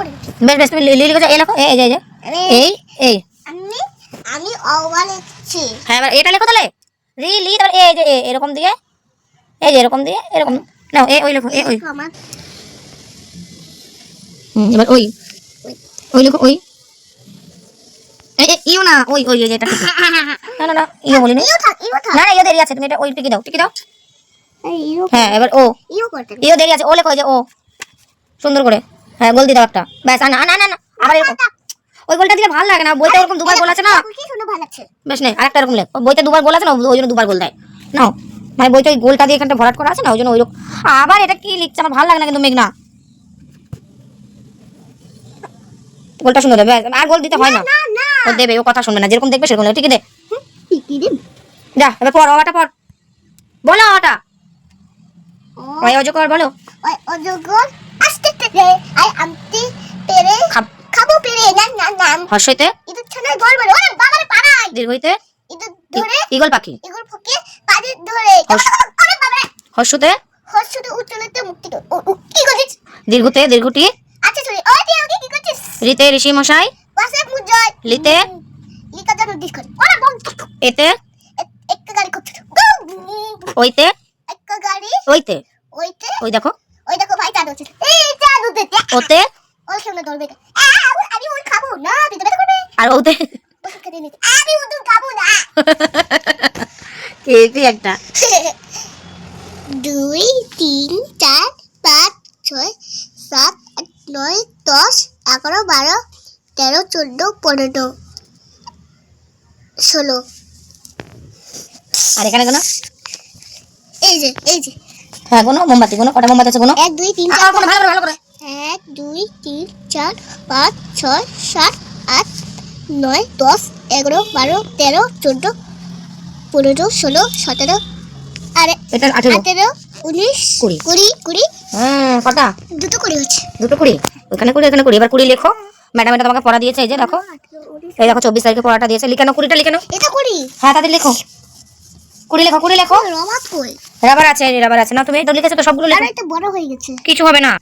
বেশ বেশ তুমি লি- লি লিখেছো। এই লেখো এই এই যে, এই আমি আমি অওয়া লিখছি। হ্যাঁ এবার এটা লেখো তাহলে। রি লি তারপর এই যে এরকম দিয়ে। এই যে এরকম দিয়ে এরকম। নাও এ ওই লেখো এ ওই। এবার ওই। ওই লেখো ওই। ইও না ওই ওই ঠিক। না না না ইও বলিনি। না না ইও দেরি আছে তুমি এটা ওই টিকি দাও টিকি দাও। হ্যাঁ এবার ও। ইউ করতে। ইও দেরি আছে ও লেখো যে ও। সুন্দর করে। হ্যাঁ গোল দিয়ে দাও একটা। ব্যাস আর না না না না আবার এরকম। ওই গোলটা দিলে ভালো লাগে না। বইতে ওরকম দুবার গোল আছে না? কি শুনে ভালো লাগছে। বেশ নেই আরেকটা এরকম লেখ। বইতে দুবার গোল আছে না? ওই জন্য দুবার গোল দেয়। নাও। মানে বইতে ওই গোলটা দিয়ে এখানটা ভরাট করা আছে না? ওই জন্য ওই আবার এটা কি লিখছে? আমার ভালো লাগে না কিন্তু মেঘনা। গোলটা সুন্দর দেবে আর গোল দিতে হয় না। ও দেবে ও কথা শুনবে না। যেরকম দেখবে সেরকম ঠিক দে। যা এবার পড় ওটা পড়। বলো ওই অজকর বলো। ওই অজগর। আস্তে। পেরে আই আমতি পেরে খাব। খাব পেরে না না না হর্ষইতে? ইদু ছানা গল বলে ওরে বাবারে পাড়াই দীর্ঘইতে ইদু ধরে ইগল পাখি? এগুলো ফুকে পাড়ে ধরে। ওরে বাবারে। হর্ষতে উচ্চলতে মুক্তি কি করছিস? দীর্ঘতে দীর্ঘটি? আচ্ছা সরি ওই তুই আমাকে কি করছিস? রিতে ঋষি মশাই মুজয় লিতে? লিকা জানো দিস করে। ওরে বল। এতে? একটা গাড়ি ওইতে? একটা গাড়ি। ওইতে? ওইতে? ওই দেখো। ওই দেখো ভাই এই হচ্ছে ওতে। ওই সামনে ধরবে আমি ওই খাব না পেটে ব্যথা করবে। আর ওতে? ওষুধ খেতে নিতে। আমি ওষুধ খাব না। কেপি একটা। দুই তিন চার পাঁচ ছয় সাত আট নয় দশ এগারো বারো তেরো চোদ্দ পনেরো ষোলো। আর এখানে কোনো? এই যে এই যে। হ্যাঁ কোনো? মোমবাতি কোনো? কটা মোমবাতি আছে কোনো? এক দুই তিন চার কোনো ভালো করে ভালো করে। এক দুই তিন চার পাঁচ ছয় সাত আট নয় দশ এগারো বারো তেরো চোদ্দ পনেরো ষোলো সতেরো আরে এটা আঠেরো। আঠেরো উনিশ কুড়ি। কুড়ি কুড়ি। হ্যাঁ কটা? দুটো কুড়ি হচ্ছে। দুটো কুড়ি। ওখানে কুড়ি এখানে কুড়ি। এবার কুড়ি লেখো। ম্যাডাম এটা তোমাকে পড়া দিয়েছে এই যে দেখো। এই দেখো চব্বিশ তারিখে পড়াটা দিয়েছে। লিখানো কুড়িটা লিখানো এটা কুড়ি। হ্যাঁ তাদের লেখো। কুড়ি লেখো কুড়ি লেখো। রাবার আছে রাবার আছে। না তুমি এটা লিখেছো তো সবগুলো লেখো। বড় হয়ে গেছে। কিছু হবে না।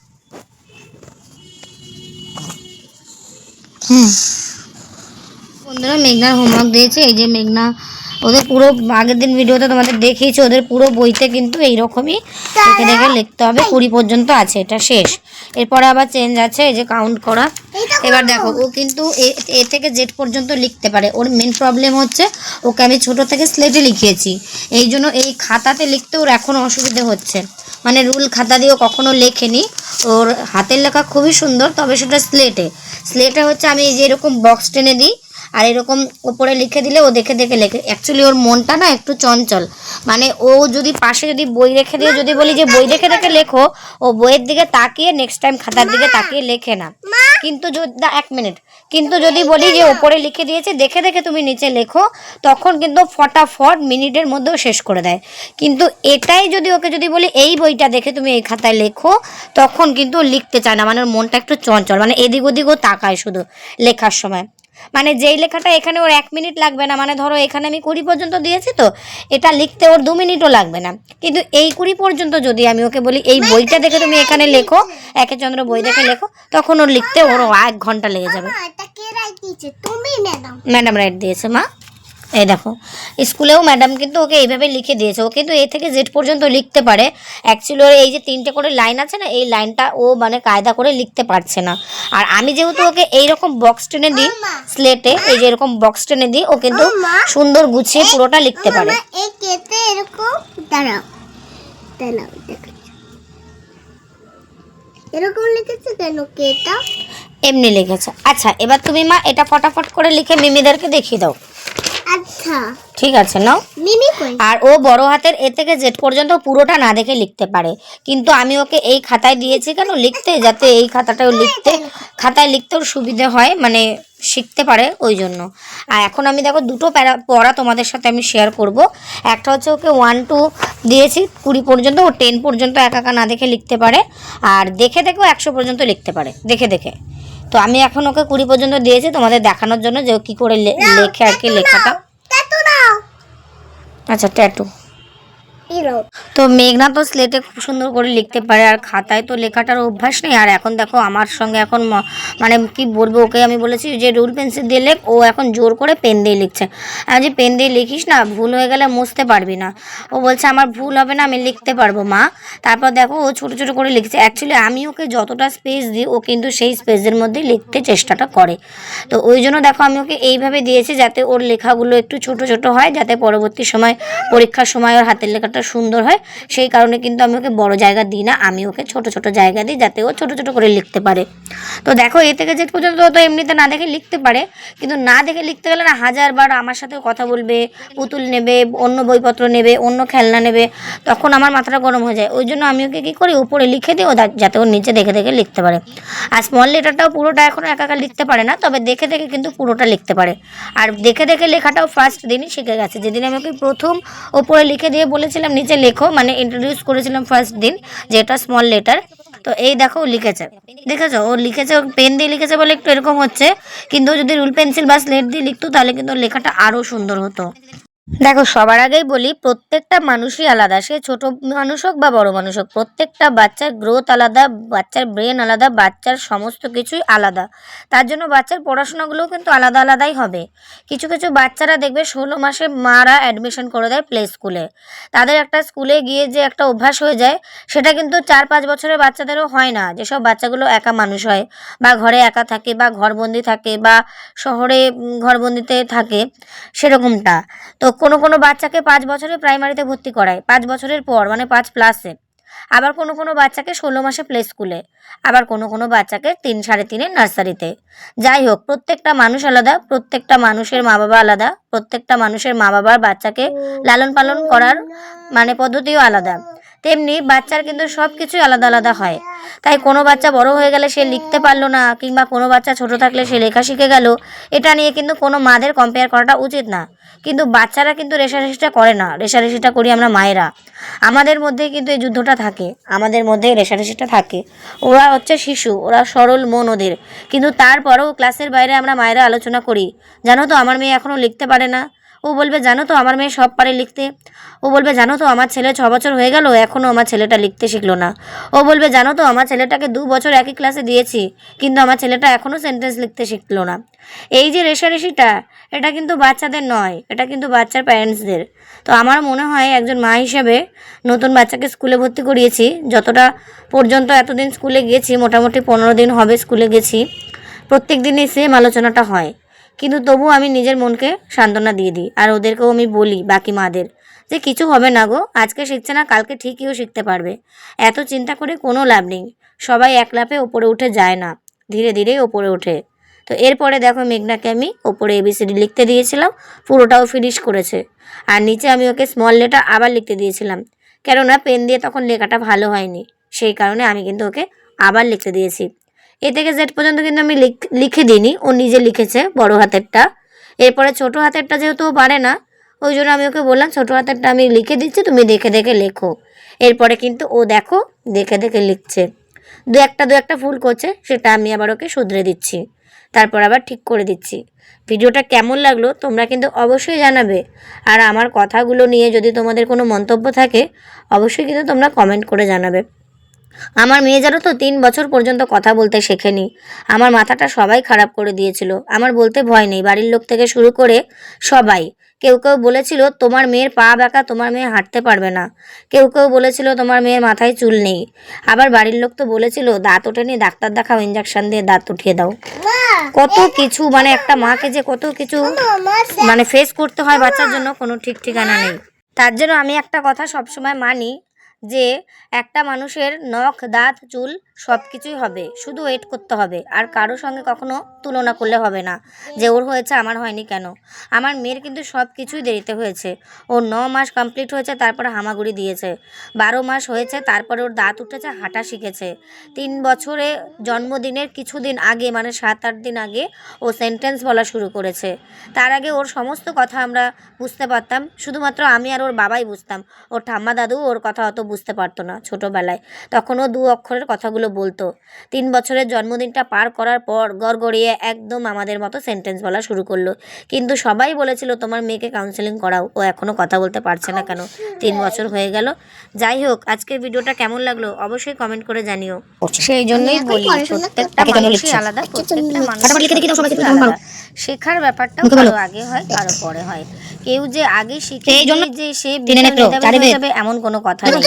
বন্ধুরা মেঘনার হোমওয়ার্ক দিয়েছে এই যে মেঘনা ওদের পুরো আগের দিন ভিডিওতে তোমাদের দেখিয়েছি ওদের পুরো বইতে কিন্তু এইরকমই দেখে দেখে লিখতে হবে কুড়ি পর্যন্ত আছে এটা শেষ। এরপরে আবার চেঞ্জ আছে এই যে কাউন্ট করা। এবার দেখো ও কিন্তু এ এ থেকে জেড পর্যন্ত লিখতে পারে। ওর মেন প্রবলেম হচ্ছে ওকে আমি ছোট থেকে স্লেটে লিখিয়েছি। এই জন্য এই খাতাতে লিখতে ওর এখন অসুবিধে হচ্ছে। মানে রুল খাতা দিয়েও কখনো লেখেনি। ওর হাতের লেখা খুবই সুন্দর তবে সেটা স্লেটে স্লেটে হচ্ছে আমি এই যে এরকম বক্স টেনে দিই আর এরকম ওপরে লিখে দিলে ও দেখে দেখে লেখে। অ্যাকচুয়ালি ওর মনটা না একটু চঞ্চল। মানে ও যদি পাশে যদি বই রেখে দিয়ে যদি বলি যে বই দেখে দেখে লেখো ও বইয়ের দিকে তাকিয়ে নেক্সট টাইম খাতার দিকে তাকিয়ে লেখে না। কিন্তু যদি দা- এক মিনিট কিন্তু যদি বলি যে ওপরে লিখে দিয়েছে দেখে দেখে তুমি নিচে লেখো তখন কিন্তু ফটাফট মিনিটের মধ্যেও শেষ করে দেয়। কিন্তু এটাই যদি ওকে যদি বলি এই বইটা দেখে তুমি এই খাতায় লেখো তখন কিন্তু লিখতে চায় না। মানে ওর মনটা একটু চঞ্চল। মানে এদিক ওদিকও তাকায় শুধু লেখার সময়। মানে যেই লেখাটা এখানে ওর এক মিনিট লাগবে না মানে ধরো এখানে আমি কুড়ি পর্যন্ত দিয়েছি তো এটা লিখতে ওর দু মিনিটও লাগবে না। কিন্তু এই কুড়ি পর্যন্ত যদি আমি ওকে বলি এই বইটা দেখে তুমি এখানে লেখো একে চন্দ্র বই দেখে লেখো তখন ওর লিখতে ওর এক ঘণ্টা লেগে যাবে। ম্যাডাম রাইট দিয়েছে মা। এই দেখো স্কুলেও ম্যাডাম কিন্তু ওকে এইভাবে লিখে দিয়েছে। ও কিন্তু এ থেকে জেড পর্যন্ত লিখতে পারে। অ্যাকচুয়ালি ওর এই যে তিনটে করে লাইন আছে না এই লাইনটা ও মানে কায়দা করে লিখতে পারছে না। আর আমি যেহেতু ওকে এইরকম বক্স টেনে দিই স্লেটে এই যে এরকম বক্স টেনে দিই ও কিন্তু সুন্দর গুছিয়ে পুরোটা লিখতে পারে। এরকম লিখেছে কেন? কেটা এমনি লিখেছে। আচ্ছা এবার তুমি মা এটা ফটাফট করে লিখে মিমিদেরকে দেখিয়ে দাও। ঠিক আছে নাও। আর ও বড় হাতের এ থেকে জেড পর্যন্ত পুরোটা না দেখে লিখতে পারে। কিন্তু আমি ওকে এই খাতায় দিয়েছি কেন? লিখতে যাতে এই খাতাটাও লিখতে খাতায় লিখতে ওর সুবিধে হয় মানে শিখতে পারে ওই জন্য। আর এখন আমি দেখো দুটো প্যারা পড়া তোমাদের সাথে আমি শেয়ার করব। একটা হচ্ছে ওকে ওয়ান টু দিয়েছি কুড়ি পর্যন্ত ও টেন পর্যন্ত একা একা না দেখে লিখতে পারে। আর দেখে দেখেও একশো পর্যন্ত লিখতে পারে দেখে দেখে। তো আমি এখন ওকে কুড়ি পর্যন্ত দিয়েছি তোমাদের দেখানোর জন্য যে ও কী করে লেখে আর কি লেখাটা। আচ্ছা ট্যাটু। তো মেঘনা তো স্লেটে খুব সুন্দর করে লিখতে পারে, আর খাতায় তো লেখাটার অভ্যাস নেই। আর এখন দেখো, আমার সঙ্গে এখন মানে কি বলব, ওকে আমি বলেছি যে রুল পেন্সিল দিয়ে লেখ, ও এখন জোর করে পেন দিয়ে লিখছে। আমি যে পেন দিয়ে লিখিস না, ভুল হয়ে গেলে মুছতে পারবি না। ও বলছে, আমার ভুল হবে না, আমি লিখতে পারব, মা। তারপর দেখো, ও ছোটো ছোটো করে লিখছে। অ্যাকচুয়ালি আমি ওকে যতটা স্পেস দিই, ও কিন্তু সেই স্পেসের মধ্যে লিখতে চেষ্টাটা করে। তো ওই জন্য দেখো, আমি ওকে এইভাবে দিয়েছি যাতে ওর লেখাগুলো একটু ছোট ছোট হয়, যাতে পরবর্তী সময়, পরীক্ষার সময় ওর হাতের লেখাটা সুন্দর হয়, সেই কারণে কিন্তু আমি ওকে বড় জায়গা দিই না, আমি ওকে ছোট ছোট জায়গা দিই যাতে ও ছোট ছোট করে লিখতে পারে। তো দেখো, এ থেকে যে পর্যন্ত তো এমনিতে না দেখে লিখতে পারে, কিন্তু না দেখে লিখতে গেলে না হাজারবার আমার সাথে কথা বলবে, পুতুল নেবে, অন্য বইপত্র নেবে, অন্য খেলনা নেবে, তখন আমার মাথাটা গরম হয়ে যায়। ওই জন্য আমি ওকে কী করি, উপরে লিখে দিই, ও যাতে ও নিচে দেখে দেখে লিখতে পারে। আর স্মল লেটারটাও পুরোটা এখনও একা একা লিখতে পারে না, তবে দেখে দেখে কিন্তু পুরোটা লিখতে পারে। আর দেখে দেখে লেখাটাও ফার্স্ট দিনই শিখে গেছে। যেদিন আমি ওকে প্রথম ওপরে লিখে দিয়ে বলেছিলাম নিচে লেখো মানে ইন্ট্রোডিউস করেছিলাম ফার্স্ট দিন যে এটা স্মল লেটার তো এই দেখো লিখেছে। দেখেছ? ও লিখেছে পেন দিয়ে লিখেছে বলে একটু এরকম হচ্ছে। কিন্তু যদি রুল পেন্সিল বা স্লেট দিয়ে লিখতো, তাহলে কিন্তু লেখাটা আরও সুন্দর হতো। দেখো, সবার আগেই বলি, প্রত্যেকটা মানুষই আলাদা। সে ছোট মানুষ হোক বা বড় মানুষ হোক, প্রত্যেকটা বাচ্চার গ্রোথ আলাদা, বাচ্চার ব্রেন আলাদা, বাচ্চার সমস্ত কিছুই আলাদা। তার জন্য বাচ্চার পড়াশোনাগুলোও কিন্তু আলাদা আলাদাই হবে। কিছু কিছু বাচ্চারা দেখবে, ষোলো মাসে মারা অ্যাডমিশন করে দেয় প্লে স্কুলে তাদের একটা স্কুলে গিয়ে যে একটা অভ্যাস হয়ে যায়, সেটা কিন্তু চার, পাঁচ বছরের বাচ্চাদেরও হয় না। যেসব বাচ্চাগুলো একা মানুষ হয়, বা ঘরে একা থাকে, বা ঘরবন্দি থাকে, বা শহরে ঘরবন্দিতে থাকে, সেরকমটা। তো কোনো কোনো বাচ্চাকে পাঁচ বছরে প্রাইমারিতে ভর্তি করায়, পাঁচ বছরের পর মানে পাঁচ প্লাসে আবার কোনো কোনো বাচ্চাকে ষোলো মাসে প্লে স্কুলে আবার কোনো কোনো বাচ্চাকে তিন সাড়ে তিনে নার্সারিতে যাই হোক, প্রত্যেকটা মানুষ আলাদা, প্রত্যেকটা মানুষের মা বাবা আলাদা, প্রত্যেকটা মানুষের মা বাবার বাচ্চাকে লালন পালন করার মানে পদ্ধতিও আলাদা। তেমনি বাচ্চার কিন্তু সব কিছুই আলাদা আলাদা হয়। তাই কোনো বাচ্চা বড় হয়ে গেলে সে লিখতে পারল না, কিংবা কোনো বাচ্চা ছোট থাকলে সে লেখা শিখে গেল, এটা নিয়ে কিন্তু কোনো মাদের কম্পেয়ার করাটা উচিত না। কিন্তু বাচ্চারা কিন্তু রেশারেশিটা করে না রেশারেশিটা করি আমরা মায়েরা। আমাদের মধ্যে কিন্তু এই যুদ্ধটা থাকে, আমাদের মধ্যে রেশারেশিটা থাকে। ওরা হচ্ছে শিশু, ওরা সরল মন ওদের। কিন্তু তারপরেও ক্লাসের বাইরে আমরা মায়েরা আলোচনা করি, জানো তো আমার মেয়ে এখনও লিখতে পারে না। ও বলবে, জানো তো আমার মেয়ে সব পারে লিখতে। ও বলবে, জানো তো আমার ছেলে ছ বছর হয়ে গেল এখনও আমার ছেলেটা লিখতে শিখলো না। ও বলবে, জানো তো আমার ছেলেটাকে দু বছর একই ক্লাসে দিয়েছি, কিন্তু আমার ছেলেটা এখনও সেন্টেন্স লিখতে শিখলো না। এই যে রেশারেশিটা, এটা কিন্তু বাচ্চাদের নয়, এটা কিন্তু বাচ্চার প্যারেন্টসদের তো আমার মনে হয় একজন মা হিসেবে নতুন বাচ্চাকে স্কুলে ভর্তি করিয়েছি, যতটা পর্যন্ত এতদিন স্কুলে গেছি, মোটামুটি পনেরো দিন হবে স্কুলে গেছি প্রত্যেক দিনই সেম আলোচনাটা হয়। কিন্তু তবু আমি নিজের মনকে সান্ত্বনা দিয়ে দিই। আর ওদেরকেও আমি বলি, বাকি মাদের, যে কিছু হবে না গো, আজকে শিখছে না, কালকে ঠিকইও শিখতে পারবে। এত চিন্তা করে কোনো লাভ নেই। সবাই এক লাফে ওপরে উঠে যায় না। ধীরে ধীরেই ওপরে ওঠে। তো এরপরে দেখো মেঘনাকে আমি ওপরে এবিসিডি লিখতে দিয়েছিলাম, পুরোটাও ফিনিশ করেছে। আর নিচে আমি ওকে স্মল লেটার আবার লিখতে দিয়েছিলাম। কেননা পেন দিয়ে তখন লেখাটা ভালো হয়নি। সেই কারণে আমি কিন্তু ওকে আবার লিখতে দিয়েছি। এ থেকে জেড পর্যন্ত কিন্তু আমি লিখ- দিইনি। ও নিজে লিখেছে বড় হাতেরটা। এরপরে ছোট হাতেরটা যেহেতু ও পারে না, ওই জন্য আমি ওকে বললাম, ছোট হাতেরটা আমি লিখে দিচ্ছি, তুমি দেখে দেখে লেখো। এরপরে কিন্তু ও দেখো, দেখে দেখে লিখছে। দু একটা দু একটা ভুল করছে, সেটা আমি আবার ওকে শুধরে দিচ্ছি। তারপর আবার ঠিক করে দিচ্ছি। ভিডিওটা কেমন লাগল তোমরা কিন্তু অবশ্যই জানাবে। আর আমার কথাগুলো নিয়ে যদি তোমাদের কোনো মন্তব্য থাকে, অবশ্যই কিন্তু তোমরা কমেন্ট করে জানাবে। আমার মেয়ে জানো তো তিন বছর পর্যন্ত কথা বলতে শেখেনি। আমার মাথাটা সবাই খারাপ করে দিয়েছিল। আমার বলতে ভয় নেই। বাড়ির লোক থেকে শুরু করে সবাই। কেউ কেউ বলেছিল তোমার মেয়ের পা বাঁকা তোমার মেয়ে হাঁটতে পারবে না। কেউ কেউ বলেছিল তোমার মেয়ের মাথায় চুল নেই। আবার বাড়ির লোক তো বলেছিল দাঁত ওঠেনি ডাক্তার দেখাও ইঞ্জেকশন দিয়ে দাঁত উঠিয়ে দাও। কত কিছু মানে একটা মাকে যে কত কিছু মানে ফেস করতে হয় বাচ্চার জন্য কোনো ঠিক ঠিকানা নেই। তার জন্য আমি একটা কথা সবসময় মানি যে একটা মানুষের নখ দাঁত চুল সব কিছুই হবে, শুধু ওয়েট করতে হবে। আর কারও সঙ্গে কখনো তুলনা করলে হবে না যে ওর হয়েছে, আমার হয়নি কেন? আমার মেয়ের কিন্তু সব কিছুই দেরিতে হয়েছে। ওর ন মাস কমপ্লিট হয়েছে, তারপরে হামাগুড়ি দিয়েছে। বারো মাস হয়েছে, তারপরে ওর দাঁত উঠেছে, হাঁটা শিখেছে। তিন বছরে জন্মদিনের কিছুদিন আগে মানে সাত, আট দিন আগে ও সেন্টেন্স বলা শুরু করেছে। তার আগে ওর সমস্ত কথা আমরা বুঝতে পারতাম, শুধুমাত্র আমি আর ওর বাবাই বুঝতাম। ওর ঠাম্মা দাদু ওর কথা অত বুঝতে পারতো না ছোটোবেলায়। তখন ও দু অক্ষরের কথাগুলো বলতো। তিন বছরের জন্মদিনটা পার করার পর গড়গড়িয়ে একদম আমাদের মতো সেন্টেন্স বলা শুরু করল। কিন্তু সবাই বলেছিল তোমার মেয়েকে কাউন্সেলিং করাও। ও এখনও কথা বলতে পারছে না কেন? তিন বছর হয়ে গেল। যাই হোক আজকের ভিডিওটা কেমন লাগল অবশ্যই কমেন্ট করে জানিও। সেই জন্যই বলি প্রত্যেকটা মানুষই আলাদা প্রত্যেকটা মানুষই শেখার ব্যাপারটা কারও আগে হয় কারও পরে হয়। কেউ যে আগে শিখে যে সে যাবে এমন কোনো কথা নেই।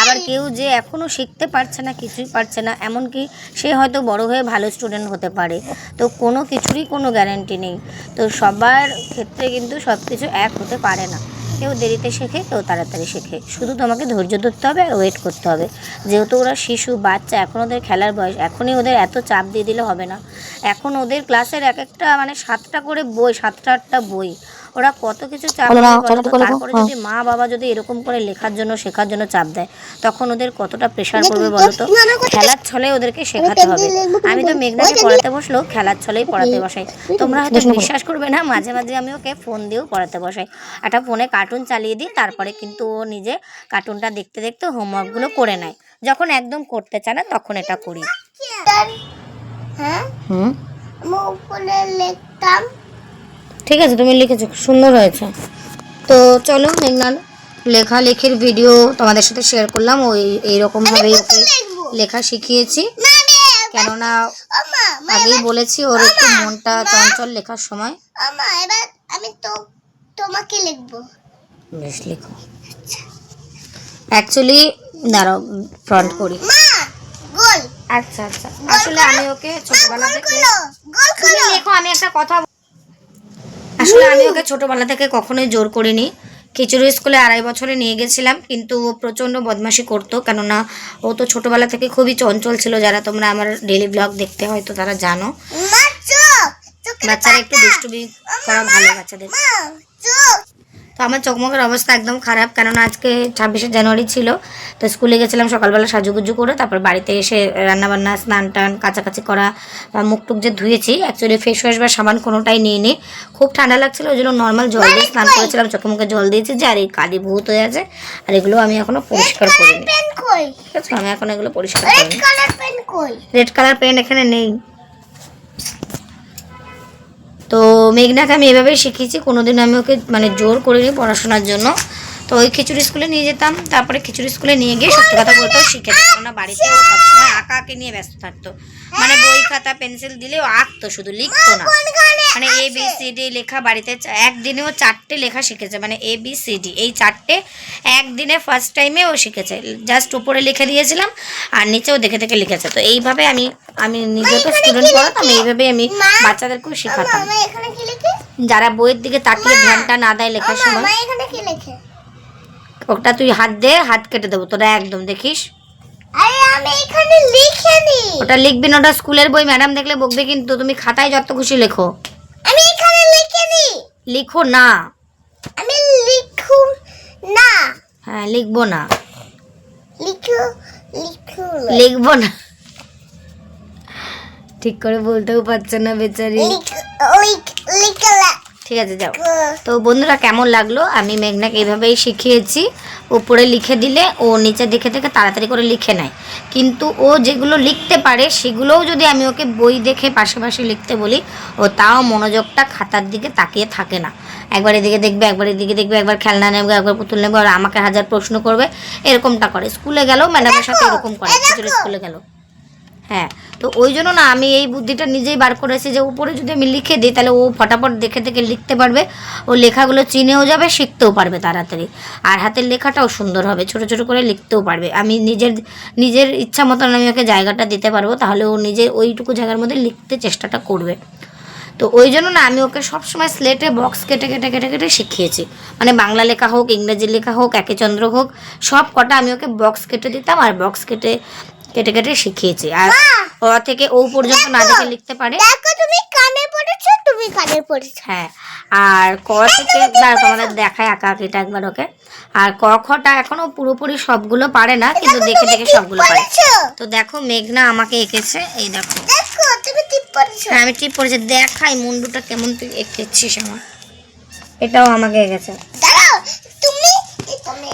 আবার কেউ যে এখনও শিখতে পারছে না কিছুই পারছে না এমনকি সে হয়তো বড় হয়ে ভালো স্টুডেন্ট হতে পারে। তো কোনো কিছুরই কোনো গ্যারান্টি নেই। তো সবার ক্ষেত্রে কিন্তু সব কিছু এক হতে পারে না। কেউ দেরিতে শেখে, কেউ তাড়াতাড়ি শেখে। শুধু তোমাকে ধৈর্য ধরতে হবে আর ওয়েট করতে হবে। যেহেতু ওরা শিশু, বাচ্চা, এখন ওদের খেলার বয়স, এখনই ওদের এত চাপ দিয়ে দিলে হবে না। এখন ওদের ক্লাসের এক একটা মানে সাতটা করে বই, সাতটা আটটা বই ওরা কত কিছু চাপ? তারপরে হ্যাঁ। যদি মা বাবা যদি এরকম করে লেখার জন্য শেখার জন্য চাপ দেয় তখন ওদের কতটা প্রেশার পড়বে বলো তো খেলার ছলে ওদেরকে শেখাতে হবে। আমি তো মেঘনাকে পড়াতে বসলেও খেলার ছলেই পড়াতে বসাই। তোমরা হয়তো বিশ্বাস করবে না মাঝে মাঝে আমি ওকে ফোন দিয়েও পড়াতে বসাই। একটা ফোনে কার্টুন চালিয়ে দিই তারপরে কিন্তু ও নিজে কার্টুনটা দেখতে দেখতে হোমওয়ার্কগুলো করে নেয়। যখন একদম করতে চায় না তখন এটা করি। হ্যাঁ? হুম? আমি উপরে লিখতাম। ঠিক আছে তুমি লিখেছো সুন্দর হয়েছে। তো চলো মেঘনার লেখালেখির ভিডিও তোমাদের সাথে শেয়ার করলাম ওই এইরকমভাবেই ওকে লেখা শিখিয়েছি। কেননা আগেই বলেছি ওর একটু মনটা চঞ্চল লেখার সময়। এবার আমি তো তোমাকে লিখব। বেশ লেখো। অ্যাকচুয়ালি দাঁড়াও ফ্রন্ট করি। আচ্ছা আচ্ছা। আসলে আমি ওকে ছোটবেলা থেকে লেখো আমি একটা কথা আসলে আমি ওকে ছোটবেলা থেকে কখনোই জোর করিনি। খিচুড়ি স্কুলে আড়াই বছরে নিয়ে গেছিলাম কিন্তু ও প্রচণ্ড বদমাশি করতো কেননা ও তো ছোটবেলা থেকে খুবই চঞ্চল ছিল। যারা তোমরা আমার ডেলি ব্লগ দেখতে হয়তো তারা জানো। বাচ্চারা একটু দুষ্টুমি করা ভালো বাচ্চাদের। তো আমার চোখমুখের অবস্থা একদম খারাপ কেননা আজকে ছাব্বিশে জানুয়ারি ছিল তো স্কুলে গেছিলাম সকালবেলা সাজুগুজু করে তারপর বাড়িতে এসে রান্নাবান্না স্নান টান কাচাকাচি করা বা মুখ টুক যে ধুয়েছি অ্যাকচুয়ালি ফেস ওয়াশ বা সাবান কোনোটাই নিয়ে নি খুব ঠান্ডা লাগছিল ওই জন্য নর্মাল জল দিয়ে স্নান করেছিলাম চোখে মুখে জল দিয়েছি যে আর এই কালি ভূত হয়ে আছে আর এগুলো আমি এখনও পরিষ্কার করিনি। ঠিক আছে আমি এখন এগুলো পরিষ্কার রেড করিনি। রেড কালার পেন এখানে নেই তো মেঘনাকে আমি এভাবেই শিখিয়েছি কোনোদিন আমি ওকে মানে জোর করিনি পড়াশোনার জন্য। তো ওই খিচুড়ি স্কুলে নিয়ে যেতাম তারপরে খিচুড়ি স্কুলে নিয়ে গিয়ে সত্যি কথা বলতেও শিখেছে কেননা বাড়িতে ও সবসময় আঁকা আঁকি নিয়ে ব্যস্ত থাকতো। মানে বই খাতা পেন্সিল দিলে ও আঁকতো শুধু লিখতো না। মানে এ বি সি ডি লেখা বাড়িতে একদিনে ও চারটে লেখা শিখেছে। মানে এ বি সি ডি এই চারটে একদিনে ফার্স্ট টাইমে ও শিখেছে। জাস্ট উপরে লিখে দিয়েছিলাম আর নিচেও দেখে দেখে লিখেছে। তো এইভাবে আমি আমি নিজে তো স্টুডেন্ট পড়াতাম এইভাবে আমি বাচ্চাদেরকেও শেখাতাম। যারা বইয়ের দিকে তাকিয়ে ধ্যানটা না দেয় লেখার সময়। এখানে কি লিখে? ওটা তুই হাত দে হাত কেটে দেবো তোরা একদম দেখিস। আরে আমি এখানে ওটা লিখবি না ওটা স্কুলের বই ম্যাডাম দেখলে বকবে কিন্তু তুমি খাতায় যত খুশি লেখো। আমি এখানে লিখে নি লিখো না। আমি লিখু না। হ্যাঁ লিখব না। লিখু লিখু লিখব না। ঠিক করে বলতেও পারছে না বেচারি। লিখ লিখ লিখলা। ঠিক আছে যাও। তো বন্ধুরা কেমন লাগল? আমি মেঘনাকে এইভাবেই শিখিয়েছি। উপরে লিখে দিলে ও নিচে দেখে দেখে তাড়াতাড়ি করে লিখে নেয়। কিন্তু ও যেগুলো লিখতে পারে সেগুলোও যদি আমি ওকে বই দেখে পাশে পাশে লিখতে বলি ও তাও মনোযোগটা খাতার দিকে তাকিয়ে থাকে না। একবার এদিকে দেখবে একবার এদিকে দেখবে একবার খেলনা নেবে একবার পুতুল নেবে আর আমাকে হাজার প্রশ্ন করবে এরকমটা করে। স্কুলে গেলেও ম্যাডামের সাথে এরকম করে স্কুলে গেল হ্যাঁ তো ওই জন্য না আমি এই বুদ্ধিটা নিজেই বার করেছি যে উপরে যদি আমি লিখে দিই, তাহলে ও ফটাফট দেখে দেখে লিখতে পারবে। ও লেখাগুলো চিনেও যাবে, শিখতেও পারবে তাড়াতাড়ি। আর হাতের লেখাটাও সুন্দর হবে, ছোট ছোট করে লিখতেও পারবে। আমি নিজের নিজের ইচ্ছা মতন আমি ওকে জায়গাটা দিতে পারব, তাহলে ও নিজের ওইটুকু জায়গার মধ্যে লিখতে চেষ্টাটা করবে। তো ওই জন্য না আমি ওকে সবসময় স্লেটে বক্স কেটে কেটে কেটে কেটে শিখিয়েছি। মানে বাংলা লেখা হোক, ইংরেজি লেখা হোক একে চন্দ্র হোক, সব কটা আমি ওকে বক্স কেটে দিতাম। আর বক্স কেটে কেটে কেটে শিখিয়েছি। আর ও থেকে ও পর্যন্ত না দেখে লিখতে পারে। দেখো তুমি কানে পড়েছো তুমি কানে পড়েছো। হ্যাঁ আর ক থেকে দাঁড়া তোমাদের দেখায় আঁকা আঁকিটা একবার ওকে। আর ক খটা এখনও পুরোপুরি সবগুলো পারে না কিন্তু দেখে দেখে সবগুলো পারে। তো দেখো মেঘনা আমাকে এঁকেছে এই দেখো। দেখো তুমি টিপ পড়েছো? হ্যাঁ আমি ঠিক পড়েছি। দেখাই মুন্ডুটা কেমন তুই এঁকেছিস আমার। এটাও আমাকে এঁকেছে।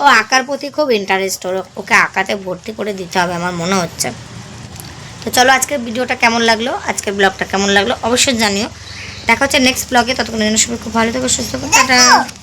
ও আঁকার প্রতি খুব ইন্টারেস্ট ওর। ওকে আঁকাতে ভর্তি করে দিতে হবে আমার মনে হচ্ছে। তো চলো আজকের ভিডিওটা কেমন লাগল? আজকের ব্লগটা কেমন লাগল? অবশ্যই জানিও। দেখা হচ্ছে নেক্সট ব্লগে ততক্ষণ জন্য সবাই খুব ভালো থেকো, সুস্থ থাকো।